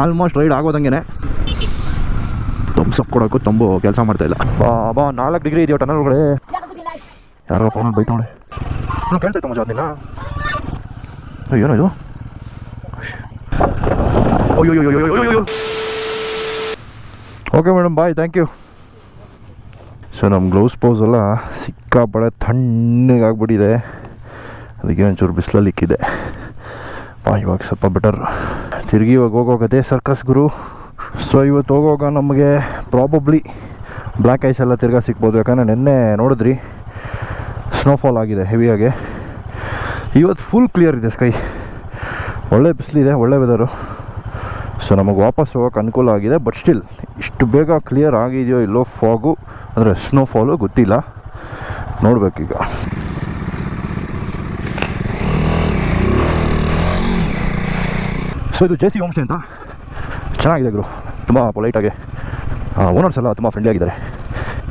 Almost ride ಆಗೋದಂಗೆ Thums Up ಕೊಡೋಕ್ಕೂ ತಂಬು ಕೆಲಸ ಮಾಡ್ತಾ ಇಲ್ಲ. ಬಾ ನಾಲ್ಕು ಡಿಗ್ರಿ ಇದೆಯೋ ಟನಲ್ ಒಳಗಡೆ. ಯಾರೋ ಫೋನ್ ಬೈಟ್ ನೋಡಿ ನಾನು ಕೇಳ್ತೈತೆ ಮಜಾ ಅದನ್ನ ಏನೋ ಇದು? ಅಯ್ಯೋ okay madam bye thank you so ನಮ್ಮ ಗ್ಲೌಸ್ ಪೋಸ್ ಎಲ್ಲ ಸಿಕ್ಕಾಪಡೆ ತಣ್ಣಗಾಗ್ಬಿಟ್ಟಿದೆ ಅದಕ್ಕೆ ಒಂಚೂರು ಬಿಸಿಲಲ್ಲಿ ಇಕ್ಕಿದೆ ಬಾ ಇವಾಗ ಸ್ವಲ್ಪ ಬೆಟರ್ ತಿರುಗಿ ಇವಾಗ ಸರ್ಕಸ್ ಗುರು. ಸೊ ಇವತ್ತು ಹೋಗೋವಾಗ ನಮಗೆ ಪ್ರಾಬಬ್ಲಿ ಬ್ಲ್ಯಾಕ್ ಐಸ್ ಎಲ್ಲ ತಿರ್ಗಾ ಸಿಗ್ಬೋದು. ಯಾಕಂದರೆ ನಿನ್ನೆ ನೋಡಿದ್ರಿ ಸ್ನೋಫಾಲ್ ಆಗಿದೆ ಹೆವಿಯಾಗಿ ಇವತ್ತು ಫುಲ್ ಕ್ಲಿಯರ್ ಇದೆ ಸ್ಕೈ ಒಳ್ಳೆ ಬಿಸಿಲಿದೆ ಒಳ್ಳೆ ವೆದರು ಸೊ ನಮಗೆ ವಾಪಸ್ ಹೋಗೋಕೆ ಅನುಕೂಲ ಆಗಿದೆ ಬಟ್ ಸ್ಟಿಲ್ ಇಷ್ಟು ಬೇಗ ಕ್ಲಿಯರ್ ಆಗಿದೆಯೋ ಇಲ್ಲೋ ಫಾಗು ಅಂದರೆ ಸ್ನೋಫಾಲು ಗೊತ್ತಿಲ್ಲ. ನೋಡಬೇಕೀಗ. ಸೊ ಇದು ಜೆ ಸಿ ಹೋಮ್ಸ್ಟೇ ಅಂತ ಚೆನ್ನಾಗಿದೆ ಗುರು. ತುಂಬ ಪೊಲೈಟಾಗಿ ಓನರ್ಸ್ ಎಲ್ಲ ತುಂಬ ಫ್ರೆಂಡ್ಲಿ ಆಗಿದ್ದಾರೆ.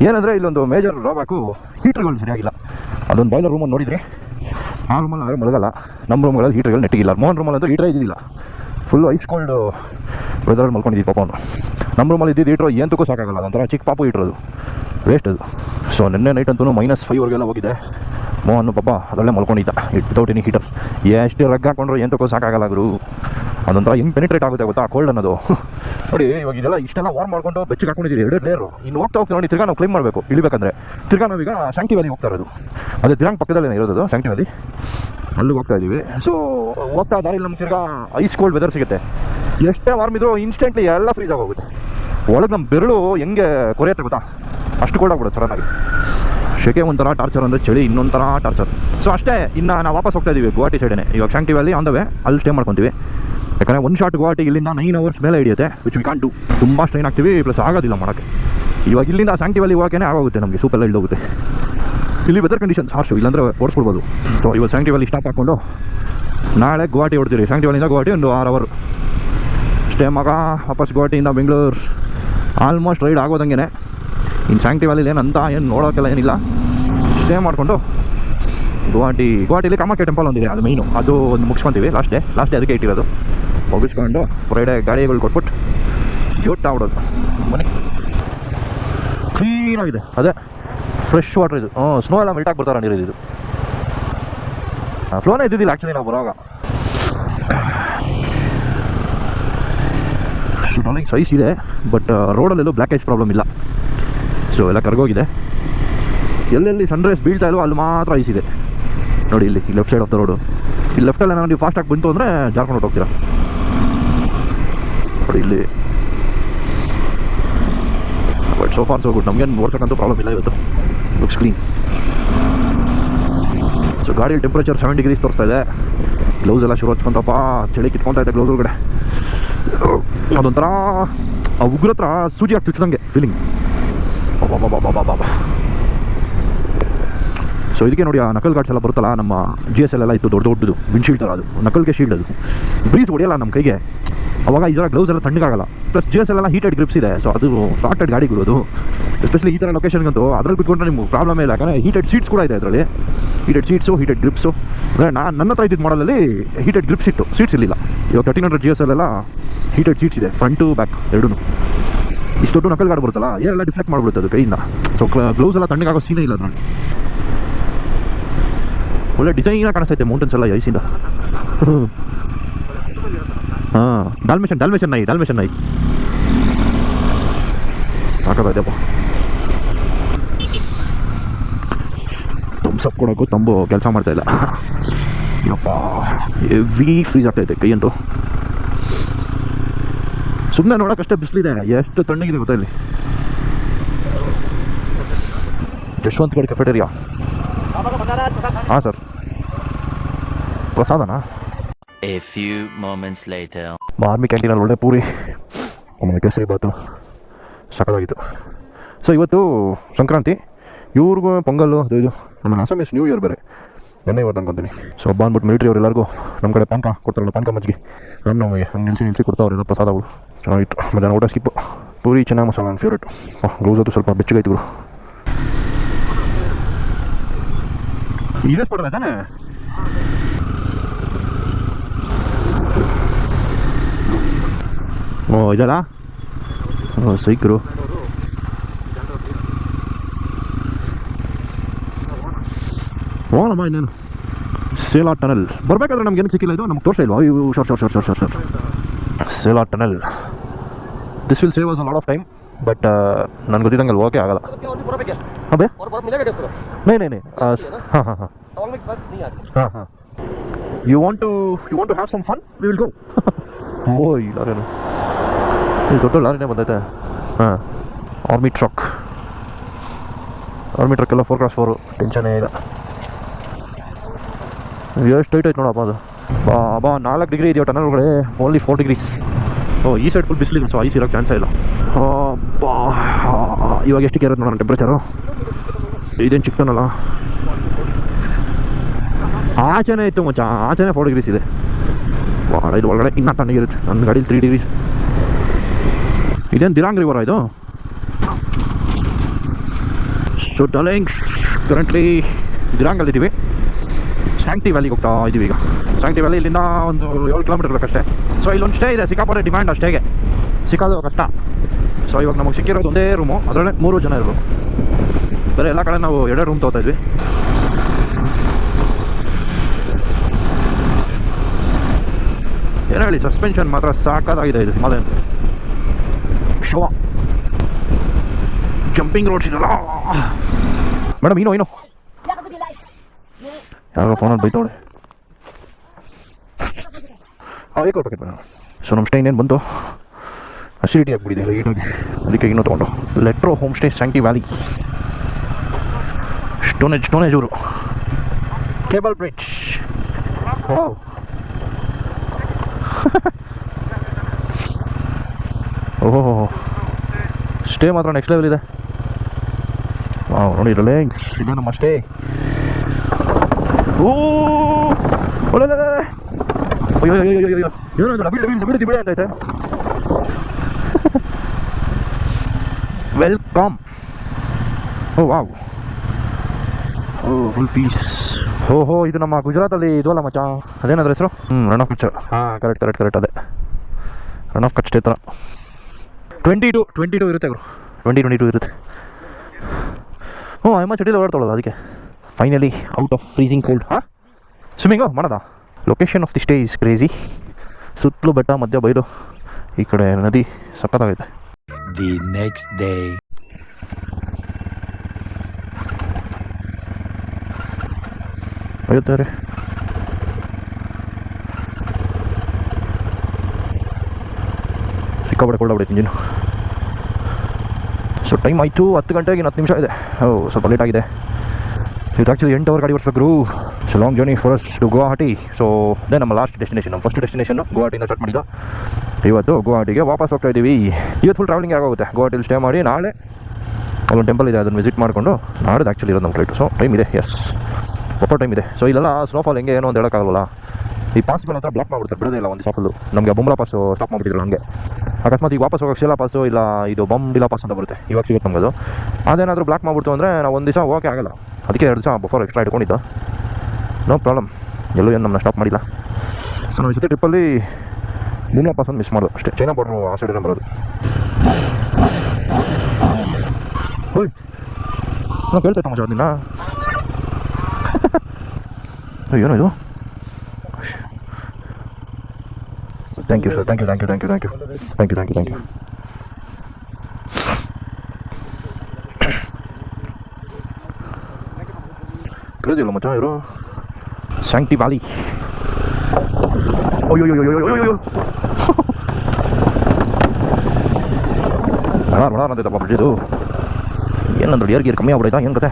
ಏನಂದರೆ ಇಲ್ಲೊಂದು ಮೇಜರ್ ಡ್ರಾಬ್ಯಾಕು ಹೀಟ್ರ್ಗಳು ಸರಿಯಾಗಿಲ್ಲ. ಅದೊಂದು ಬಾಯ್ಲರ್ ರೂಮಲ್ಲಿ ನೋಡಿದರೆ. ಆ ರೂಮಲ್ಲಿ ಯಾರು ಮಲಗಲ್ಲ. ನಮ್ಮ ರೂಮ್ಗಳಲ್ಲಿ ಹೀಟ್ರ್ಗಳು ನೆಟ್ಟಿಗಿಲ್ಲ ಮೋಹನ್ ರೂಮಲ್ಲಂತೂ ಹೀಟ್ರೇ ಇದ್ದಿಲ್ಲ ಫುಲ್ ಐಸ್ ಕೋಲ್ಡ್ ವೆದರಲ್ಲಿ ಮಲ್ಕೊಂಡಿದ್ದೀವಿ ಪಾಪ ಅವನು. ನಮ್ಮ ರೂಮಲ್ಲಿ ಇದ್ದಿದ್ದು ಹೀಟ್ರು ಏನು ತಕ್ಕೂ ಸಾಕಾಗಲ್ಲ. ಅದೊಂಥರ ಚಿಕ್ಕ ಪಾಪು ಹೀಟ್ರ್ ಅದು. ವೇಸ್ಟ್ ಅದು. ಸೊ ನಿನ್ನೆ ನೈಟ್ ಅಂತೂ ಮೈನಸ್ ಫೈವ್ವರೆಗೆಲ್ಲ ಹೋಗಿದೆ. ಮೋಹನ್ ಪಾಪ ಅದರಲ್ಲೇ ಮಲ್ಕೊಂಡಿದ್ದ. ವಿತೌಟ್ ಎನಿ ಹೀಟರ್ ಎಷ್ಟು ರಗ್ ಹಾಕೊಂಡ್ರು ಏನು ತಕ್ಕೋ ಸಾಕಾಗಲ್ಲ ಗುರು. ಅದೊಂಥರ ಹೆಂಗೆ ಪೆನಿಟ್ರೇಟ್ ಆಗುತ್ತೆ ಗೊತ್ತಾ ಕೋಲ್ಡ್ ಅನ್ನೋದು. ನೋಡಿ, ಇವಾಗ ಇದೆಲ್ಲ ಇಷ್ಟೆಲ್ಲ ವಾರ್ಮ್ ಮಾಡ್ಕೊಂಡು ಬೆಚ್ಚಗೆ ಹಾಕೊಂಡಿದ್ದೀರಿ, ಎರಡು ಲೇರು ಇನ್ನು ಹೋಗ್ತಾ ಹೋಗ್ತಾ ನೋಡಿ, ತಿರ್ಗಾ ನಾವು ಕ್ಲೈಮ್ ಮಾಡಬೇಕು, ಇಳಿಬೇಕಂದ್ರೆ. ತಿರ್ಗಾ ನಾವೀಗ ಸ್ಯಾಂಕ್ಟಿ ವ್ಯಾಲಿ ಹೋಗ್ತಾ ಇರೋದು. ಅದೇ ದಿನಾಂಕ ಪಕ್ಕದಲ್ಲೇ ಇರೋದು ಸ್ಯಾಂಕ್ಟಿ ವ್ಯಾಲಿ ಅಲ್ಲಿಗೆ ಹೋಗ್ತಾ ಇದ್ದೀವಿ. ಸೊ ಹೋಗ್ತಾ ದಾರಿಲಿ ನಮ್ಗೆ ತಿರ್ಗಾ ಐಸ್ ಕೋಲ್ಡ್ ವೆದರ್ ಸಿಗುತ್ತೆ. ಎಷ್ಟೇ ವಾರ್ಮ್ ಇದ್ರೂ ಇನ್ಸ್ಟೆಂಟ್ಲಿ ಎಲ್ಲ ಫ್ರೀಸ್ ಆಗೋಗುತ್ತೆ. ಒಳಗೆ ನಮ್ಮ ಬೆರಳು ಹೆಂಗೆ ಕೊರೆಯುತ್ತೆ ಗೊತ್ತಾ? ಅಷ್ಟು ಕೋಲ್ಡ್ ಆಗ್ಬಿಡುತ್ತೆ ಸಡನ್ನಾಗಿ. ಶೆಕೆ ಒಂಥರ ಟಾರ್ಚರ್ ಅಂದರೆ ಚಳಿ, ಇನ್ನೊಂಥರ ಟಾರ್ಚರ್ ಸೊ ಅಷ್ಟೇ, ಇನ್ನು ನಾವು ವಾಪಸ್ ಹೋಗ್ತಾ ಇದ್ದೀವಿ ಗುವಾಹಟಿ ಸೈಡೇ ಇವಾಗ Sangti valley on the way ಅಲ್ಲಿ ಸ್ಟೇ ಮಾಡ್ಕೊತೀವಿ. ಯಾಕಂದರೆ ಒಂದು ಶಾರ್ಟ್ ಗುವಾಹಟಿ ಇಲ್ಲಿಂದ ನೈನ್ ಅವರ್ಸ್ ಮೇಲೆ ಹಿಡಿಯುತ್ತೆ ವಿಚ್ ವಿ ಕಾಂಟು ತುಂಬ ಸ್ಟ್ರೈನ್ ಆಗ್ತೀವಿ ಪ್ಲಸ್ ಆಗೋದಿಲ್ಲ ಮಾಡೋಕ್ಕೆ. ಇವಾಗ ಇಲ್ಲಿಂದ ಶಾಂಕ್ಟಿ ವ್ಯಾಲಿ ಹೋಗೋಕೆ ಆಗೋಗುತ್ತೆ ನಮಗೆ ಸೂಪೆಲ್ಲ ಇಳಿದೋಗುತ್ತೆ. ಇಲ್ಲಿ ವೆದರ್ ಕಂಡೀಷನ್ಸ್ ಹಾರ್ಶು ಇಲ್ಲಾಂದರೆ ಓಡಿಸ್ಬಿಡ್ಬೋದು ಸೊ ಇವಾಗ ಶಾಂಕ್ಟಿ ವ್ಯಾಲಿ ಸ್ಟಾಪ್ ಹಾಕ್ಕೊಂಡು ನಾಳೆ ಗುವಾಹಟಿ ಹೊಡ್ತೀರಿ ಶಾಂಕ್ಟಿ ವ್ಯಾಲಿಂದ ಗುವಾಹಟಿ ಒಂದು ಆರ್ ಅವರ್ ಸ್ಟೇ ಮಗ, ವಾಪಸ್ ಗುವಾಹಟಿಯಿಂದ ಬೆಂಗಳೂರು. ಆಲ್ಮೋಸ್ಟ್ ರೈಡ್ ಆಗೋದಂಗೆ ಇನ್ನು ಶಾಂಕ್ಟಿ ವ್ಯಾಲಿಲಿ ಏನು ಅಂತ ಏನು ನೋಡೋಕ್ಕೆಲ್ಲ ಏನಿಲ್ಲ. ಸ್ಟೇ ಮಾಡಿಕೊಂಡು ಗುವಾಹಟಿ, ಗುವಾಹಟಿಲಿ ಕಾಮಾಖ್ಯ ಟೆಂಪಲ್ ಒಂದಿದೆ, ಅದು ಮೈನು ಅದು ಒಂದು ಮುಗಿಸ್ಕೊಂತೀವಿ ಲಾಸ್ಟ್ ಡೇ ಲಾಸ್ಟ್ ಡೇ ಅದಕ್ಕೆ ಇಟ್ಟಿರೋದು. ಮುಗಿಸ್ಕೊಂಡು ಫ್ರೈಡೇ ಗಾಡಿಗಳು ಕೊಟ್ಬಿಟ್ಟು ಜೋಟ್ ಆಗ್ಬಿಡೋದು. ಮನೆ. ಕ್ಲೀನಾಗಿದೆ ಅದೇ ಫ್ರೆಶ್ ವಾಟರ್ ಇದು. ಹ್ಞೂ ಸ್ನೋ ಎಲ್ಲ ಮೆಲ್ಟಾಗಿ ಬರ್ತಾರೆ ನೀರು ಇದು. ಫ್ಲೋನೇ ಇದ್ದಿದ್ದಿಲ್ಲ ಆ್ಯಕ್ಚುಲಿ ನಾವು ಬರೋವಾಗ. ಸೈಸ್ ಇದೆ ಬಟ್ ರೋಡಲ್ಲೆಲ್ಲೂ ಬ್ಲ್ಯಾಕ್ ಐಸ್ ಪ್ರಾಬ್ಲಮ್ ಇಲ್ಲ. ಸೊ ಎಲ್ಲ ಕರ್ಗೋಗಿದೆ. ಎಲ್ಲೆಲ್ಲಿ ಸನ್ರೈಸ್ ಬೀಳ್ತಾ ಇಲ್ವೋ ಅಲ್ಲಿ ಮಾತ್ರ ಐಸ್ ಇದೆ. ನೋಡಿ ಇಲ್ಲಿ left side of the road ಇಲ್ಲಿ ಲೆಫ್ಟಲ್ಲಿ ನಾನು ನೀವು ಫಾಸ್ಟಾಗಿ ಬಂತು ಅಂದರೆ ಜಾರ್ಕೊಂಡು ಹೋಗ್ತೀರಾ? ನೋಡಿ ಇಲ್ಲಿ. But so far so good ನಮಗೇನು ಓಡ್ಸೋಕ್ಕಂತೂ ಪ್ರಾಬ್ಲಮ್ ಇಲ್ಲ ಇವತ್ತು. ಲುಕ್ಸ್ ಕ್ಲೀನ್ ಸೊ ಗಾಡಿಯಲ್ಲಿ ಟೆಂಪ್ರೇಚರ್ ಸೆವೆನ್ ಡಿಗ್ರೀಸ್ ತೋರಿಸ್ತಾ ಇದೆ. ಗ್ಲೌಸ್ ಎಲ್ಲ ಶುರು ಹಚ್ಕೊಂತಪ್ಪ. ಚಳಿ ಕಿತ್ಕೊತಾ ಇದೆ ಗ್ಲೌಸ್ ಒಳಗಡೆ. ಅದೊಂಥರ, ಆ ಉಗ್ರ ಹತ್ರ ಸೂಜಿ ಹಾಕಿ ಚುಚ್ಚಿದಂಗೆ ಫೀಲಿಂಗ್ ಬಾಬಾ ಸೊ ಇದಕ್ಕೆ ನೋಡಿ ಆ ನಕಲ್ ಗಾಡ್ಸ್ ಎಲ್ಲ ಬರುತ್ತಲ್ಲ, ನಮ್ಮ ಜಿ ಎಸ್ ಎಲ್ ಎಲ್ಲ ಇತ್ತು ದೊಡ್ಡ ದೊಡ್ಡದು ವಿಂಡ್ಶೀಲ್ಡ್ ಥರ ಅದು. ನಕಲ್ಗೆ ಶೀಲ್ಡ್ ಅದು. ಬ್ರೀಸ್ ಹೊಡೆಯಲ್ಲ ನಮ್ಮ ಕೈಗೆ. ಅವಾಗ ಇದರ ಗ್ಲೌಸ್ ಎಲ್ಲ ತಣ್ಣಗಾಗಲ್ಲ. ಪ್ಲಸ್ ಜಿ ಎಸ್ ಎಲ್ ಎಲ್ಲ ಹೀಟೆಡ್ ಗ್ರಿಪ್ಸ್ ಇದೆ. ಸೊ ಅದು ಸಾಫ್ಟೆಡ್ ಗಾಡಿಗಳು ಅದು. ಎಸ್ಪೆಷಲಿ ಈ ಥರ ಲೊಕೇಶನ್ಗಂತೂ ಅದ್ರಲ್ಲಿ ಬಿಟ್ಕೊಂಡ್ರೆ ನಿಮ್ಗೆ ಪ್ರಾಬ್ಲಮ್ ಇಲ್ಲ. ಯಾಕಂದರೆ ಹೀಟೆಡ್ ಸೀಟ್ಸ್ ಕೂಡ ಇದೆ ಅದರಲ್ಲಿ. ಹೀಟೆಡ್ ಸೀಟ್ಸು ಹೀಟೆಡ್ ಗ್ರಿಪ್ಸು ಅಂದರೆ ನಾನು ನನ್ನ ಹತ್ರ ಇದ್ದಿದ್ದು ಮಾಡಲಲ್ಲಿ ಹೀಟೆಡ್ ಗ್ರಿಪ್ಸ್ ಇತ್ತು. ಸೀಟ್ಸ್ ಇರಲಿಲ್ಲ. ಇವಾಗ ತರ್ಟೀನ್ ಹಂಡ್ರೆಡ್ ಜಿ ಎಸ್ ಎಲ್ಲ ಹೀಟೆಡ್ ಸೀಟ್ಸ್ ಇದೆ. ಫ್ರಂಟು ಬ್ಯಾಕ್ ಎರಡೂ ಇಷ್ಟು ದೊಡ್ಡ ನಕಲ್ ಗಾಡಿ ಬರುತ್ತಲ್ಲ ಏರೆಲ್ಲ ಡಿಫ್ಲೆಕ್ಟ್ ಮಾಡ್ಬಿಡುತ್ತೆ ಅದು ಕೈಯಿಂದ. ಸೊ ಗ್ಲೌಸ್ ಎಲ್ಲ ತಣ್ಣಗಾಗೋ ಸೀನೇ ಇಲ್ಲ ಅದರಲ್ಲಿ. ಒಳ್ಳೆ ಡಿಸೈನಾಗಿ ಕಾಣಿಸ್ತೈತೆ ಮೌಂಟನ್ಸ್ ಎಲ್ಲ ಐಸಿಂದ. ಹಾಂ ಡಾಲ್ಮೇಷನ್ ಡಾಲ್ಮೇಷನ್ ನಾಯಿ ಡಾಲ್ಮೇಷನ್ ನಾಯಿ. ಸಾಕಾಗೈತೆಪ್ಪ ತಂಬ್ಸಪ್ ಕೊಡೋಕ್ಕೂ ತಂಬು ಕೆಲಸ ಮಾಡ್ತಾ ಇಲ್ಲ. ಯಪ್ಪ ಹೆವಿ ಫ್ರೀಸ್ ಆಗ್ತೈತೆ ಕೈಯಂತೂ. ಸುಮ್ಮನೆ ನೋಡೋಕ್ಕಷ್ಟೇ ಬಿಸಿಲಿದೆ, ಎಷ್ಟು ತಣ್ಣಗಿದೆ ಗೊತ್ತಾ ಇಲ್ಲಿ. ಯಶವಂತ್ ಗಡ್ ಕೆಫೆಟೇರಿಯಾ ಹಾಂ sir ಪ್ರಸಾದನಾ? A few moments later. Army ಕ್ಯಾಂಟೀನಲ್ಲಿ ಒಳ್ಳೆ ಪೂರಿ. ಆಮೇಲೆ ಕೇಸರಿ ಬಾತು. ಸಕದಾಗಿತ್ತು ಸೊ ಇವತ್ತು ಸಂಕ್ರಾಂತಿ. ಇವ್ರಿಗೂ ಪೊಂಗಲ್ಲು ಅದು ಇದು. ಆಮೇಲೆ ಇಸ್ ನ್ಯೂ ಇಯರ್ ಬೇರೆ. ನೆನ್ನೆ ಇವತ್ತು ಅನ್ಕೊತೀನಿ. ಸೊ ಹಬ್ಬ ಅಂದ್ಬಿಟ್ಟು ಮಿಲಿಟ್ರಿ ಅವ್ರು ಎಲ್ಲರಿಗೂ ನಮ್ಮ ಕಡೆ ಪಾನ್ಕ ಕೊಡ್ತಾರಲ್ಲ ಪಾನ್ಕ ಮಜ್ಜಿಗೆ. ರಾಮನವಮಿಗೆ ಹಂಗೆ ನಿಲ್ಸಿ ನಿಲ್ಸಿ ಕೊಡ್ತಾವ್ರೆ ಎಲ್ಲ ಪ್ರಸಾದಗಳು. ಚೆನ್ನಾಗಿತ್ತು. ಮಧ್ಯಾಹ್ನ ಊಟ ಸ್ಕಿಪ್ಪು ಪೂರಿ ಚೆನ್ನಾಗಿ ಮಸಾಲ ನನ್ನ ಫೇವ್ರೇಟು ಗ್ಲೌಸ್ ಅದು ಸ್ವಲ್ಪ ಬೆಚ್ಚಗಾಯ್ತು ಗುರು ಇದೇ ಸ್ಪಾಟ್ ತಾನೆ? ಓ ಇದಲ್ಲ ಓ ಸೈಕರು ಹೋಗಮ್ಮ ಇನ್ನೇನು ಸೇಲಾ ಟನಲ್ ಬರಬೇಕಾದ್ರೆ ನಮ್ಗೇನು ಸಿಕ್ಕಿಲ್ಲ ಇದು ನಮ್ಗೆ ತೋರಿಸ ಇಲ್ವಾ ಇವು sure sure sure sure sure sure Sela tunnel this will save us a lot of time but ನನ್ಗೆ ಗೊತ್ತಿದ್ದಂಗೆ ಅಲ್ಲಿ ಓಕೆ ಆಗಲ್ಲ ಅದೇ ನೇ ನೇ ನೇ ಹಾಂ ಹಾಂ ಹಾಂ ಹಾಂ ಹಾಂ you want to you want to have some fun we will go ಓ ಇಲ್ಲ ದೊಡ್ಡ ಲಾರಿನೇ ಬಂದೈತೆ. ಹಾಂ. ಆರ್ಮಿ ಟ್ರಕ್ ಆರ್ಮಿ ಟ್ರಕ್ ಎಲ್ಲ ಫೋರ್ ಕ್ರಾಸ್ ಫೋರು ಟೆನ್ಷನೇ ಇಲ್ಲ ಎಷ್ಟು ಟೈಟ್ ಐತೆ ನೋಡಪ್ಪ ಅದು. ಬಾ ನಾಲ್ಕು ಡಿಗ್ರಿ ಇದೆಯೋ ಟನಲ್ ಒಳಗಡೆ. ಓನ್ಲಿ ಫೋರ್ ಡಿಗ್ರೀಸ್ ಓ, ಈ ಸೈಡ್ ಫುಲ್ ಬಿಸಿಲಿದೆ ಸೊ ಐಸ್ ಇರೋಕ್ಕೆ ಚಾನ್ಸೇ ಇಲ್ಲ. ಬಾ ಇವಾಗ ಎಷ್ಟು ಇರೋದು ನೋಡೋಣ ಟೆಂಪ್ರೇಚರು ಇದೇನು ಚಿಕ್ಕನಲ್ಲ ಆಚೆನೇ ಇತ್ತು ಮಚ್ಚ, ಆಚೆನೇ ಫೋರ್ ಡಿಗ್ರೀಸ್ ಇದೆ. ಭಾಳ ಇದು ಒಳಗಡೆ ಇನ್ನೂ ತಣ್ಣಗಿರುತ್ತೆ. ನನ್ನ ಗಾಡೀಲಿ ತ್ರೀ ಡಿಗ್ರೀಸ್ ಇದೇನು ದಿರಾಂಗ್ ರಿವರ ಇದು ಸೊ ಡಲಿಂಗ್ಸ್ ಕರೆಂಟ್ಲಿ ದಿರಾಂಗಲ್ಲಿದ್ದೀವಿ ಸ್ಯಾಂಕ್ಟಿ ವ್ಯಾಲಿಗೆ ಹೋಗ್ತಾ ಇದ್ದೀವಿ ಈಗ ಸ್ಯಾಂಕ್ಟಿ ವ್ಯಾಲಿ ಇಲ್ಲಿಂದ ಒಂದು ಏಳು ಕಿಲೋಮೀಟರ್ ಬೇಕಷ್ಟೇ ಸೊ ಇಲ್ಲೊಂದು ಸ್ಟೇ ಇದೆ ಸಿಕ್ಕಾಪಟ್ಟೆ ಡಿಮ್ಯಾಂಡ್ ಅಷ್ಟೇಗೆ ಸಿಕ್ಕೋದು ಕಷ್ಟ ಸೊ ಇವಾಗ ನಮಗೆ ಸಿಕ್ಕಿರೋದು ಒಂದೇ ರೂಮು ಅದರಲ್ಲೇ ಮೂರು ಜನ ಇರೋದು ಬೇರೆ ಎಲ್ಲ ಕಡೆ ನಾವು ಎರಡೇ ರೂಮ್ ತೊಗೊತಾ ಇದ್ವಿ ಏನು ಹೇಳಿ ಸಸ್ಪೆನ್ಷನ್ ಮಾತ್ರ ಸಾಕಾಗಿದೆ ಇದು ಅದೇ ಶೋ ಜಂಪಿಂಗ್ ರೋಡ್ಸ್ ಇದಲ್ಲ ಮೇಡಮ್ ಏನೋ ಏನೋ ಯಾರೋ ಫೋನಲ್ಲಿ ಬೈತವಳೆ ಏಕೋ ಪ್ಯಾಕೆಟ್ ಮೇಡಮ್. ಸೊ ನಮ್ಮ ಸ್ಟೇ ಇನ್ನೇನು ಬಂತು? ಅಸಿಡಿಟಿ ಆಗಿಬಿಟ್ಟಿದೆ ಲೈಟಾಗಿ ಅದಕ್ಕೆ ಇನ್ನೂ ತೊಗೊಂಡು. ಲೆಟ್ರೋ home stay ಸ್ಯಾಂಕ್ಟಿ valley stone age stone age ಊರು. ಕೇಬಲ್ ಬ್ರಿಡ್ಜ್ ಓ ಓಹೋ. ಸ್ಟೇ ಮಾತ್ರ ನೆಕ್ಸ್ಟ್ ಲೆವೆಲ್ ಇದೆ. ಹಾಂ ನೋಡಿ ರಿಲಯನ್ಸ್ ಇದೆ ನಮ್ಮ ಸ್ಟೇ ಓ ಅಂತೈತೆ ವೆಲ್ಕಮ್ ಓ ವಾವ್ ಓ ಫುಲ್ ಪೀಸ್ ಓಹೋ ಹೋ ಇದು ನಮ್ಮ ಗುಜರಾತಲ್ಲಿ ಇದು ಅಲ್ಲ ಮಚ್ಚ ಅದೇನಾದ್ರೆ ಹೆಸರು? ಹ್ಞೂ ರನ್ ಆಫ್ ಕಚ್ ಹಾಂ. ಕರೆಕ್ಟ್ ಕರೆಕ್ಟ್ ಕರೆಕ್ಟ್ ಅದೇ. ರನ್ ಆಫ್ ಕಚ್ ಥರ ಟ್ವೆಂಟಿ ಟು ಟ್ವೆಂಟಿ ಟು ಇರುತ್ತೆ ಗುರು. ಟ್ವೆಂಟಿ ಟ್ವೆಂಟಿ ಟು ಇರುತ್ತೆ ಹ್ಞೂ ಅಮ್ಮ ಚಟಿಲಿ ಓಡಾಡ್ತಾಳಲ್ಲ ಅದಕ್ಕೆ. Finally out of freezing cold ಹಾಂ? ಸ್ವಿಮ್ಮಿಂಗು ಮಾಡೋದಾ? Location of the stay is crazy ಸುತ್ತಲೂ ಬೆಟ್ಟ ಮಧ್ಯ ಬೈಲು. ಈ ಕಡೆ ನದಿ ಸಖತ್ತಾಗೈತೆ. ದಿ ನೆಕ್ಸ್ಟ್ ಡೇ ಒಯ್ಯುತ್ತಾರೆ ಸಿಕ್ಕಾಪಟ್ಟೆ ಕೊಳ್ಳ ಬಿಡೈತೆ ಇಂಜಿನು ಸೊ ಟೈಮ್ ಆಯಿತು, ಹತ್ತು ಗಂಟೆಗೆ ಹತ್ತು ನಿಮಿಷ ಇದೆ ಓ, ಸ್ವಲ್ಪ ಲೇಟ್ ಆಗಿದೆ. ಇದು ಆ್ಯಕ್ಚುಲಿ ಎಂಟು ಅವರ್ ಗಾಡಿ ಓಡಿಸ್ಬೇಕು so long journey first to Guwahati so ಅದೇ ನಮ್ಮ ಲಾಸ್ಟ್ ಡೆಸ್ಟಿನೇಷನ್ ನಮ್ಮ ಫಸ್ಟ್ ಡೆಸ್ಟಿನೇಷನ್ ಗುವಾಹಟಿಯಿಂದ ಸ್ಟಾರ್ಟ್ ಮಾಡಿದ್ದು. ಇವತ್ತು ಗುವಾಹಟಿಗೆ ವಾಪಸ್ ಹೋಗ್ತಾ ಇದ್ದೀವಿ. ಇವತ್ತು ಫುಲ್ ಟ್ರಾವೆಲಿಂಗ್ ಆಗೋಗುತ್ತೆ. ಗುವಾಹಟಿಲಿ ಸ್ಟೇ ಮಾಡಿ ನಾಳೆ ಅಲ್ಲೊಂದು ಟೆಂಪಲ್ ಇದೆ, ಅದನ್ನು ವಿಸಿಟ್ ಮಾಡಿಕೊಂಡು ನಾಡ್ದು ಆ್ಯಕ್ಚುಲಿ ಇರೋದು ನಮ್ಮ ಫ್ಲೈಟು ಸೊ ಟೈಮ್ ಇದೆ ಎಸ್ ಬಫರ್ ಟೈಮ್ ಇದೆ. ಸೊ ಇಲ್ಲೆಲ್ಲ ಸ್ನೋಫಾಲ್ ಹೆಂಗೆ ಏನೋ ಅಂತ ಹೇಳೋಕ್ಕಾಗಲ್ಲ ಈ ಪಾಸ್ಗಳು ಹತ್ರ ಬ್ಲಾಕ್ ಮಾಡ್ಬಿಡ್ತಾರೆ, ಬಿಡೋದೇ ಇಲ್ಲ ಒಂದು ಶಾಪಲ್ಲೂ ನಮಗೆ ಬೊಂಬಲ ಪಾಸು ಸ್ಟಾಪ್ ಮಾಡಿಬಿಟ್ಟಿದ್ರು ಹಂಗೆ. ಅಕಸ್ಮಾತ್ ಈಗ ವಾಪಸ್ ಹೋಗೋಕೆ ಶೇಲಾ ಪಾಸು ಇಲ್ಲ, ಇದು ಬೊಂಬಿಲ ಪಾಸ್ ಅಂತ ಬರುತ್ತೆ. ಇವಾಗ ಸಿಗುತ್ತೆ ನಮಗದು. ಅದೇನಾದರೂ ಬ್ಲಾಕ್ ಮಾಡ್ಬಿಡ್ತು ಅಂದರೆ ನಾವು ಒಂದು ದಿವಸ ಹೋಗೋಕೆ ಆಗಲ್ಲ. ಅದಕ್ಕೆ ಎರಡು ದಿವಸ ಬಫರ್ ಎಕ್ಸ್ಟ್ರಾ ಇಟ್ಕೊಂಡಿದ್ದು ನೋ ಪ್ರಾಬ್ಲಮ್ ಎಲ್ಲೂ ಏನು ನಮ್ಮನ್ನ ಸ್ಟಾಪ್ ಮಾಡಿಲ್ಲ. ಸೊ ನಾವು ಸತಿ ಟ್ರಿಪ್ಪಲ್ಲಿ ಬೊಂಬಲ ಪಾಸ್ ಒಂದು ಮಿಸ್ ಮಾಡೋದು. ಅಷ್ಟೇ. ಚೈನಾ ಬಾರ್ಡ್ರು ಆ ಸೈಡ್ ಬರೋದು. ಹೋಯ್ ನಾವು ಕೇಳ್ತಾ ಮಜಾ ಅದನ್ನ ಏನೋ ಇದು? Thank you sir thank you thank you thank you thank you thank you thank you thank you ಕೇಳಿದಿಲ್ಲ ಮಚ್ಚ ಇವರು ಸ್ಯಾಂಕ್ಟಿ ವ್ಯಾಲಿ ಅಯ್ಯೋ ಅಯ್ಯೋ ಅಯ್ಯೋ ಅಯ್ಯೋ ಅಯ್ಯೋ ಬಡ ಬಡ ಅಂತೈತಪ್ಪ ಬ್ರಿಡ್ಜ್ ಇದು ಏನಂದ್ರೆ ಏರ್ ಗೀರ್ ಕಮ್ಮಿ ಆಗ್ಬಿಡೈತಾ ಏನು ಕತೆ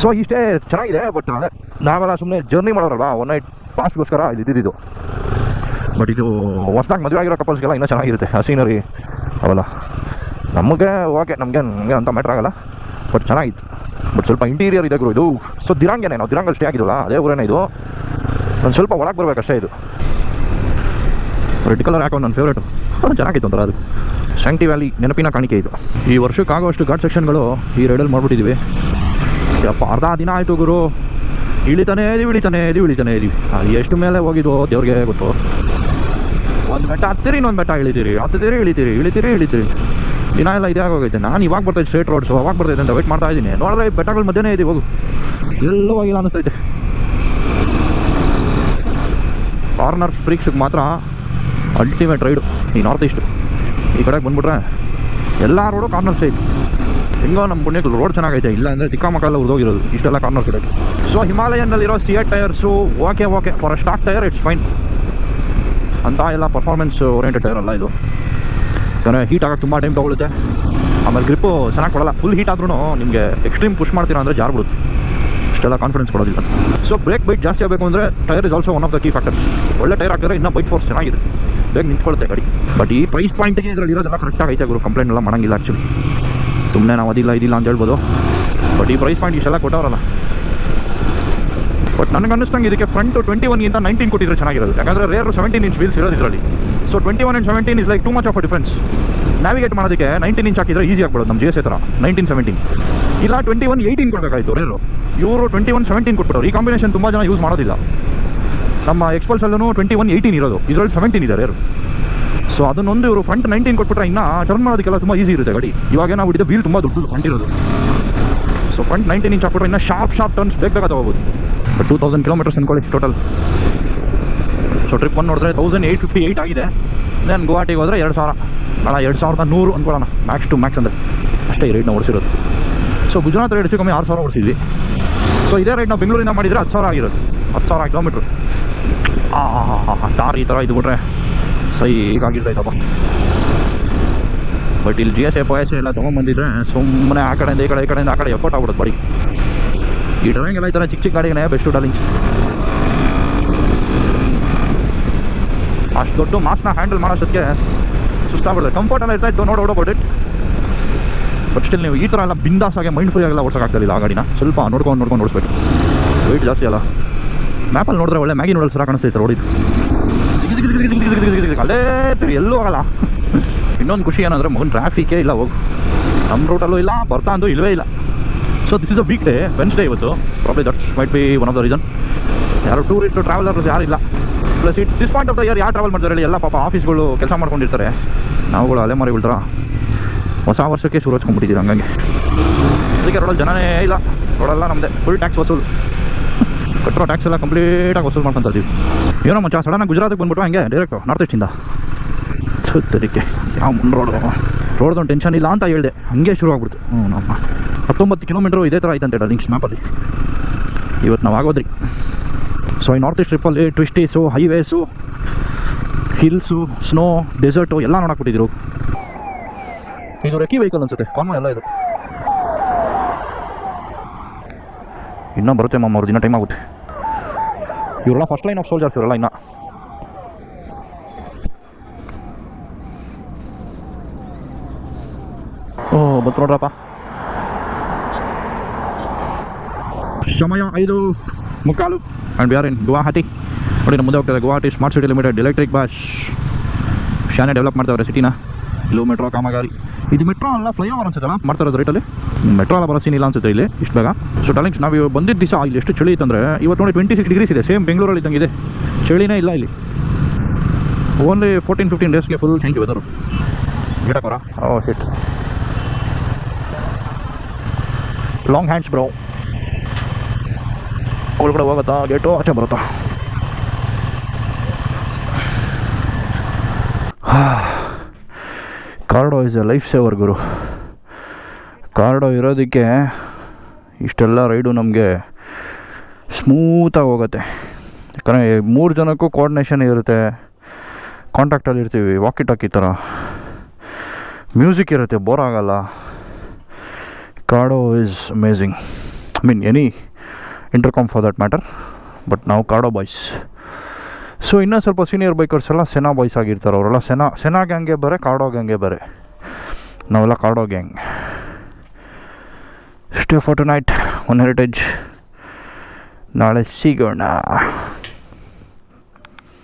ಸೊ ಇಷ್ಟೇ ಚೆನ್ನಾಗಿದೆ ಬಟ್ ಅದೇ ನಾವೆಲ್ಲ ಸುಮ್ಮನೆ ಜರ್ನಿ ಮಾಡೋರಲ್ವಾ ಒನ್ ನೈಟ್ ಪಾಸ್ಗೋಸ್ಕರ ಇದು ಇದ್ದಿದ್ದು ಬಟ್ ಇದು ಹೊಸ್ದಾಗ ಮದುವೆ ಆಗಿರೋ ಕಪಲ್ಸ್ಗೆಲ್ಲ ಇನ್ನೂ ಚೆನ್ನಾಗಿರುತ್ತೆ. ಆ ಸೀನರಿ ಅವೆಲ್ಲ. ನಮಗೆ ಓಕೆ ನಮಗೆ ನಮಗೆ ಅಂತ ಮ್ಯಾಟ್ರ್ ಆಗಲ್ಲ. ಬಟ್ ಚೆನ್ನಾಗಿತ್ತು. ಬಟ್ ಸ್ವಲ್ಪ ಇಂಟೀರಿಯರ್ ಇದೆ ಗುರು ಇದು. ಸೊ ದಿರಾಂಗೇನೆ ನಾವು ದಿರಾಂಗಲ್ಲಿ ಸ್ಟೇ ಆಗಿದ್ವಲ್ಲ ಅದೇ ಊರೇನೇ ಇದು. ಒಂದು ಸ್ವಲ್ಪ ಒಳಗೆ ಬರಬೇಕಷ್ಟೇ ಇದು. ರೆಡ್ ಕಲರ್ ಹಾಕೋ ನನ್ನ ಫೇವ್ರೇಟು ಚೆನ್ನಾಗಿತ್ತು ಒಂಥರ ಅದು. ಸ್ಯಾಂಕ್ಟಿ ವ್ಯಾಲಿ ನೆನಪಿನ ಕಾಣಿಕೆ ಇದು. ಈ ವರ್ಷಕ್ಕೆ ಆಗೋಷ್ಟು ಘಾಟ್ ಸೆಕ್ಷನ್ಗಳು ಈ ರೈಡಲ್ಲಿ ಮಾಡ್ಬಿಟ್ಟಿದ್ದೀವಿ ಯಪ್ಪ ಅರ್ಧ ದಿನ ಆಯಿತು ಗುರು. ಇಳಿತಾನೇ ಇದೀವಿ ಇಳಿತಾನೆ ಇದೀವಿ ಇಳಿತಾನೆ ಇದೀವಿ. ಎಷ್ಟು ಮೇಲೆ ಹೋಗಿದ್ವು ದೇವ್ರಿಗೆ ಗೊತ್ತು. ಒಂದು ಬೆಟ್ಟ ಹತ್ತಿರಿ ಇನ್ನೊಂದು ಬೆಟ್ಟ ಇಳಿತೀರಿ ಹತ್ತಿರಿ ಇಳಿತೀರಿ ಇಳಿತೀರಿ ಇಳಿತೀರಿ. ದಿನ ಎಲ್ಲ ಇದೇ ಆಗೋಗೈತೆ. ನಾನು ಇವಾಗ ಬರ್ತೈತೆ ಸ್ಟ್ರೇಟ್ ರೋಡ್ಸ್ ಅವಾಗ ಬರ್ತೈತೆ ಅಂತ ವೆಯ್ಟ್ ಮಾಡ್ತಾ ಇದ್ದೀನಿ. ನೋಡಿದ್ರೆ ಬೆಟ್ಟಗಳ ಮಧ್ಯನೇ ಇದೆ, ಹೋಗು. ಎಲ್ಲವಾಗಿಲ್ಲ ಅನಿಸ್ತೈತೆ ಅನ್ನಿಸ್ತೈತೆ. ಕಾರ್ನರ್ ಫ್ರೀಕ್ಸಿಗೆ ಮಾತ್ರ ಅಲ್ಟಿಮೇಟ್ ರೈಡು ಈ ನಾರ್ತ್ ಈಸ್ಟ್ ಈ ಕಡೆಗೆ ಬಂದ್ಬಿಟ್ರೆ ಎಲ್ಲ ರೋಡು ಕಾರ್ನರ್ ಸೈಡ್ ಹೆಂಗೋ ನಮ್ಮ ಪುಣ್ಯಕ್ಕೆ ರೋಡ್ ಚೆನ್ನಾಗೈತೆ. ಇಲ್ಲ ಅಂದರೆ ತಿಕ್ಕಮಕ್ಕೆಲ್ಲ ಹೋಗಿರೋದು. ಇಷ್ಟೆಲ್ಲ ಕಾರ್ನರ್ ಸೈಡ್ ಸೊ ಹಿಮಾಲಯನಲ್ಲಿರೋ ಸಿಯರ್ tyres okay okay for stock tyre it's fine ಅಂತ ಎಲ್ಲ ಪರ್ಫಾರ್ಮೆನ್ಸ್ ಓರಿಯೆಂಟೆಡ್ ಟೈರ್ ಅಲ್ಲ ಇದು. ಯಾಕಂದರೆ ಹೀಟ್ ಆಗೋಕ್ಕೆ ತುಂಬ ಟೈಮ್ ತೊಗೊಳುತ್ತೆ. ಆಮೇಲೆ ಗ್ರಿಪ್ಪು ಚೆನ್ನಾಗಿ ಕೊಡಲ್ಲ. ಫುಲ್ ಹೀಟ್ ಆದ್ರೂ ನಿಮಗೆ ಎಕ್ಸ್ಟ್ರೀಮ್ ಪುಷ್ ಮಾಡ್ತೀರಾ ಅಂದರೆ ಜಾರ್ಬಿಡುತ್ತೆ ಇಷ್ಟೆಲ್ಲ ಕಾನ್ಫಿಡೆನ್ಸ್ ಕೊಡೋದಿಲ್ಲ. ಸೊ ಬ್ರೇಕ್ ಬೈಟ್ ಜಾಸ್ತಿ ಆಗಬೇಕು ಅಂದರೆ tyre is also one of the key factors ಒಳ್ಳೆ ಟೈರ್ ಹಾಕಿದ್ರೆ ಇನ್ನೂ ಬೈಕ್ ಫೋರ್ಸ್ ಚೆನ್ನಾಗಿದೆ. ಬೇಗ ನಿಂತ್ಕೊಳ್ಳುತ್ತೆ ಗಾಡಿ. ಬಟ್ ಈ ಪ್ರೈಸ್ ಪಾಯಿಂಟಿಗೆ ಇದರಲ್ಲಿ ಇರೋದೆಲ್ಲ ಕರೆಕ್ಟಾಗಿ ಐತೆ ಗುರು. ಕಂಪ್ಲೇಂಟ್ ಎಲ್ಲ ಮಾಡಂಗಿಲ್ಲ ಆ್ಯಕ್ಚುಲಿ ಸುಮ್ಮನೆ ನಾವು ಅದಿಲ್ಲ, ಇದಿಲ್ಲ ಅಂತ ಹೇಳ್ಬೋದು. ಬಟ್ ಈ ಪ್ರೈಸ್ ಪಾಯಿಂಟ್ ಇಷ್ಟೆಲ್ಲ ಕೊಟ್ಟವರಲ್ಲ. ಬಟ್ ನನಗೆ ಅನ್ನಿಸ್ತಂಗೆ ಇದಕ್ಕೆ ಫ್ರಂಟ್ ಟ್ವೆಂಟಿ ಒನ್ಗಿಂತ ನೈನ್ಟೀನ್ ಕೊಟ್ಟಿದ್ರೆ ಚೆನ್ನಾಗಿರೋದು. ಯಾಕಂದರೆ ರೇರ್ ಸೆವೆಂಟೀನ್ ಇಂಚ್ ವೀಲ್ಸ್ ಇರೋದು ಇದರಲ್ಲಿ. So twenty one and seventeen is like too much of a difference navigate ಮಾಡೋದಕ್ಕೆ ನೈನ್ಟೀನ್ ಇಂಚ್ ಹಾಕಿದ್ರೆ ಈಸಿ ಆಗ್ಬೋದು ನಮ್ಮ ಜಿ ಎಸ್ ಹತ್ರ ನೈನ್ಟೀನ್ ಸೆವೆಂಟೀನ್ ಇಲ್ಲ ಟ್ವೆಂಟಿ ಒನ್ ಏಯ್ಟೀನ್ ಕೊಡಬೇಕಾಯ್ತು ರೇರು ಇವರು ಟ್ವೆಂಟಿ ಒನ್ ಸೆವೆಂಟೀನ್ ಕೊಟ್ಬಿಟ್ಟರು ಈ ಕಾಂಬಿನೇಷನ್ ತುಂಬ ಜನ ಯೂಸ್ ಮಾಡೋದಿಲ್ಲ. ನಮ್ಮ ಎಕ್ಸ್ಪಲ್ಸಲ್ಲೂ ಟ್ವೆಂಟಿ ಒನ್ ಏಯ್ಟೀನ್ ಇರೋದು. ಇದರಲ್ಲಿ ಸೆವೆಂಟೀನ್ ಇದೆ ರೇರು ಸೊ ಅದನ್ನೊಂದು ಇವರು ಫ್ರಂಟ್ ನೈನ್ಟೀನ್ ಕೊಟ್ಬಿಟ್ರೆ ಇನ್ನೂ ಟರ್ನ್ ಮಾಡೋದಕ್ಕೆಲ್ಲ ತುಂಬ ಈಸಿ ಇರುತ್ತೆ ಗಾಡಿ. ಇವಾಗ ನಾವು ಹಿಡಿದ ವೀಲ್ ತುಂಬ ದೊಡ್ಡದು ಫ್ರಂಟ್ ಇರೋದು. ಸೊ ಫ್ರಂಟ್ ನೈನ್ಟೀನ್ ಇಂಚ್ ಹಾಕ್ಬಿಟ್ರೆ ಇನ್ನು ಶಾರ್ಪ್ ಶಾರ್ಪ್ ಟರ್ನ್ಸ್ ಬೇಗ ಬೇಗ ತಗೋಬೋದು ಟೂ ತೌಸಂಡ್ ಕಿಲೋಮೀಟರ್ಸ್ ಅನ್ಕೊಳ್ಳಿ ಟೋಟಲ್ ಸೊ ಟ್ರಿಪ್ ಒಂದು ನೋಡಿದ್ರೆ ತೌಸಂಡ್ ಏಯ್ಟ್ ಫಿಫ್ಟಿ ಏಯ್ಟ್ ಆಗಿದೆ ದೆನ್ ಗುವಾಹಟಿಗೆ ಹೋದರೆ ಎರಡು ಸಾವಿರ ಅಲ್ಲ ಎರಡು ಸಾವಿರದ ನೂರು ಅಂದ್ಕೊಳ್ಳೋಣ ಮ್ಯಾಕ್ಸ್ ಟು ಮ್ಯಾಕ್ಸ್ ಅಂದರೆ ಅಷ್ಟೇ ಈ ನಾವು ಓಡಿಸಿರೋದು ಸೊ ಗುಜರಾತ್ ರೇಟ್ ಹೆಚ್ಚು ಕಮ್ಮಿ ಆರು ಸಾವಿರ ಓಡಿಸಿದ್ವಿ ಸೊ ಇದೇ ರೈಡ್ ನಾವು ಬೆಂಗಳೂರಿಂದ ಮಾಡಿದರೆ ಹತ್ತು ಸಾವಿರ ಆಗಿರೋದು ಹತ್ತು ಸಾವಿರ ಕಿಲೋಮೀಟ್ರ್ ಹಾಂ ಹಾಂ ಹಾಂ ಹಾಂ ಟಾರ್ ಈ ಥರ ಇದು ಬಿಟ್ರೆ ಸೈ ಹೀಗಾಗಿರ್ತೈತಪ್ಪ ಬಟ್ ಇಲ್ಲಿ ಜಿ ಎಸ್ ಎ ಎಸ್ ಎಲ್ಲ ತೊಗೊಂಬಂದಿದ್ರೆ ಸುಮ್ಮನೆ ಆ ಕಡೆಯಿಂದ ಈ ಕಡೆ ಈ ಕಡೆಯಿಂದ ಆ ಕಡೆ ಎಫರ್ಟ್ ಆಗ್ಬಿಡುತ್ತೆ ಬಡಿ ಈ ಟರಂಗೆಲ್ಲ ಈ ಥರ ಚಿಕ್ಕ ಚಿಕ್ಕ ಗಾಡಿಗೆ ಬೆಸ್ಟು ಡಾಲಿಂಗ್ಸ್ ಅಷ್ಟು ದೊಡ್ಡ ಮಾಸ್ನ ಹ್ಯಾಂಡಲ್ ಮಾಡೋಷ್ಟಕ್ಕೆ ಸುಸ್ತಾಗ್ಬಿಡುತ್ತೆ ಕಂಫರ್ಟ್ ಎಲ್ಲ ಇರ್ತಾ ಇತ್ತು ನೋಡಿ ಓಡೋಬೋದು ಇಟ್ ಬಟ್ ಸ್ಟಿಲ್ ನೀವು ಈ ಥರ ಎಲ್ಲ ಬಿಂದಾಸಾಗೆ ಮೈಂಡ್ ಫ್ರೀ ಆಗೆಲ್ಲ ಓಡಿಸೋಕ್ಕಾಗ್ತಿಲ್ಲ ಆ ಗಾಡಿನ ಸ್ವಲ್ಪ ನೋಡ್ಕೊಂಡು ನೋಡ್ಕೊಂಡು ಓಡಿಸ್ಬೇಕು ವೆಯ್ಟ್ ಜಾಸ್ತಿ ಅಲ್ಲ ಮ್ಯಾಪಲ್ಲಿ ನೋಡಿದ್ರೆ ಒಳ್ಳೆ ಮ್ಯಾಗಿ ನೂಡಲ್ಸ್ ಥರ ಕಾಣಿಸ್ತೈತೆ ರೋಡಿದ್ದು ಅಲ್ಲೇ ಎಲ್ಲೂ ಆಗಲ್ಲ ಇನ್ನೊಂದು ಖುಷಿ ಏನಂದರೆ ಮಗನ ಟ್ರಾಫಿಕೇ ಇಲ್ಲ, ಹೋಗು. ನಮ್ಮ ರೂಟಲ್ಲೂ ಇಲ್ಲ, ಬರ್ತಾ ಅಂದು ಇಲ್ಲವೇ ಇಲ್ಲ. So this is a weekday Wednesday ಇವತ್ತು. Probably that's might be one of the reason ಯಾರು ಟೂರಿಸ್ಟ್ ಟ್ರಾವೆಲರ್ಸ್ ಯಾರಿಲ್ಲ plus it this point of the year ಯಾರು ಟ್ರಾವೆಲ್ ಮಾಡ್ತಾರೆ ಹೇಳಿ? ಎಲ್ಲ ಪಾಪ ಆಫೀಸ್ಗಳು ಕೆಲಸ ಮಾಡ್ಕೊಂಡಿರ್ತಾರೆ. ನಾವುಗಳು ಅಲೆಮಾರಿ ಥರ ಹೊಸ ವರ್ಷಕ್ಕೆ ಶುರು ಹಚ್ಕೊಂಡ್ಬಿಟ್ಟಿದ್ದೀವಿ ಹಂಗಾಗಿ. ಅದಕ್ಕೆ ರೋಡಲ್ಲಿ ಜನನೇ ಇಲ್ಲ. ರೋಡಲ್ಲ ನಮ್ಮದೇ ಫುಲ್ ಟ್ಯಾಕ್ಸ್ ವಸೂಲ್. ಕಟ್ಟಿರೋ ಟ್ಯಾಕ್ಸ್ ಎಲ್ಲ ಕಂಪ್ಲೀಟಾಗಿ ವಸೂಲ್ ಮಾಡ್ಕೊಂತ ಇದ್ದೀವಿ ಏನೋ ಮಚ್ಚ ಸಡನ್ನಾಗಿ ಗುಜರಾತಿಗೆ ಬಂದ್ಬಿಟ್ಟು ಹಂಗೆ? ಡೈರೆಕ್ಟು ನಾರ್ತ್ ಈಸ್ಟಿಂದ ಸುತ್ತರಿಕೆ ಯಾವ ಮುಂದೆ ರೋಡ್ ರೋಡ್ದೊಂದು ಟೆನ್ಷನ್ ಇಲ್ಲ ಅಂತ ಹೇಳಿದೆ. ಹಂಗೆ ಶುರು ಆಗ್ಬಿಡ್ತು. ಹ್ಞೂ, ನಮ್ಮ ಹತ್ತೊಂಬತ್ತು ಕಿಲೋಮೀಟ್ರು ಇದೇ ಥರ ಆಯ್ತಂತೆ ಲಿಂಕ್ಸ್ ಮ್ಯಾಪಲ್ಲಿ ಇವತ್ತು ನಾವು ಆಗೋದ್ರಿ. ಸೊ ಈ north east ಟ್ರಿಪ್ಪಲ್ಲಿ twisties highways hills snow desert ಎಲ್ಲ ನೋಡಾಕ್ಬಿಟ್ಟಿದ್ರು. ಇದು ರೆಕ್ಕಿ ವೆಹಿಕಲ್ ಅನ್ಸುತ್ತೆ. ಕಾಮನ್ ಎಲ್ಲ ಇದು. ಇನ್ನೂ ಬರುತ್ತೆ ಮಾಮ ಅವ್ರದ್ದು ಇನ್ನೂ ಟೈಮ್ ಆಗುತ್ತೆ. ಇವರೆಲ್ಲ ಫಸ್ಟ್ ಲೈನ್ ಆಫ್ ಸೋಲ್ಜರ್ಸ್ ಇವರೆಲ್ಲ ಇನ್ನ. ಬಂತು ನೋಡ್ರಪ್ಪ. ಸಮಯ ಐದು, ಮುಕ್ಕಾಲು. And we are in Guwahati ನೋಡಿ, ನಮ್ಮ ಮುಂದೆ ಹೋಗ್ತದೆ Guwahati smart city limited electric bus ಶಾನೆ ಡೆವಲಪ್ ಮಾಡ್ತಾವ್ರೆ ಸಿಟಿನ. ಇಲ್ಲೂ ಮೆಟ್ರೋ ಕಾಮಗಾರಿ. ಇದು ಮೆಟ್ರೋ ಅಲ್ಲ ಫ್ಲೈಓವರ್ ಅನ್ಸುತ್ತಲ್ಲ ಮಾಡ್ತಾ ಇರೋದು ರೈಟಲ್ಲಿ ಮೆಟ್ರೋ ಅಲ್ಲ, ಬರೋ ಸೀನ್ ಇಲ್ಲ ಅನ್ಸುತ್ತೆ ಇಲ್ಲಿ, ಇಷ್ಟು ಬೇಗ. ಸೊ ಡಾರ್ಲಿಂಗ್ಸ್ ನಾವು ಬಂದಿದ್ದ ದಿವಸ, ಇಲ್ಲಿ ಎಷ್ಟು ಚಳಿ ಇತ್ತಂದರೆ, ಇವತ್ತು ನೋಡಿ ಟ್ವೆಂಟಿ ಸಿಕ್ಸ್ ಡಿಗ್ರೀಸ್ ಇದೆ ಸೇಮ್ ಬೆಂಗಳೂರಲ್ಲಿ ಇದ್ದಂಗಿದೆ ಇದೆ. ಚಳಿನೇ ಇಲ್ಲ ಇಲ್ಲಿ. ಓನ್ಲಿ ಫೋರ್ಟೀನ್ ಫಿಫ್ಟೀನ್ ಡೇಸ್ಗೆ ಫುಲ್ ಥ್ಯಾಂಕ್ ಯು ವೆದರು ಗಿಡಕರ ಓ ಲಾಂಗ್ ಹ್ಯಾಂಡ್ಸ್ ಬ್ರೋ ಒಳಗಡೆ ಹೋಗುತ್ತಾ? ಗೇಟು ಆಚೆ ಬರುತ್ತಾ? Cardo is a life saver Guru. Cardo ಇರೋದಕ್ಕೆ ಇಷ್ಟೆಲ್ಲ ರೈಡು ನಮಗೆ ಸ್ಮೂತಾಗಿ ಹೋಗುತ್ತೆ. ಯಾಕಂದರೆ ಮೂರು ಜನಕ್ಕೂ ಕೋಆರ್ಡಿನೇಷನ್ ಇರುತ್ತೆ. ಕಾಂಟ್ಯಾಕ್ಟಲ್ಲಿ ಇರ್ತೀವಿ. ವಾಕಿ ಟಾಕಿ ಥರ. ಮ್ಯೂಸಿಕ್ ಇರುತ್ತೆ. ಬೋರ್ ಆಗಲ್ಲ. Cardo is amazing I mean any intercom for that matter but ನಾವು ಕಾರ್ಡೋ ಬಾಯ್ಸ್ ಸೊ ಇನ್ನೂ ಸ್ವಲ್ಪ ಸೀನಿಯರ್ ಬೈಕರ್ಸ್ ಎಲ್ಲ ಸೆನಾ ಬಾಯ್ಸ್ ಆಗಿರ್ತಾರೆ ಅವರೆಲ್ಲ. ಸೆನಾ ಸೆನಾ ಗ್ಯಾಂಗೆ ಬೇರೆ ಕಾರ್ಡೋ ಗ್ಯಾಂಗೆ ಬೇರೆ. ನಾವೆಲ್ಲ Cardo gang stay for tonight one heritage ನಾಳೆ ಸಿಗೋಣ.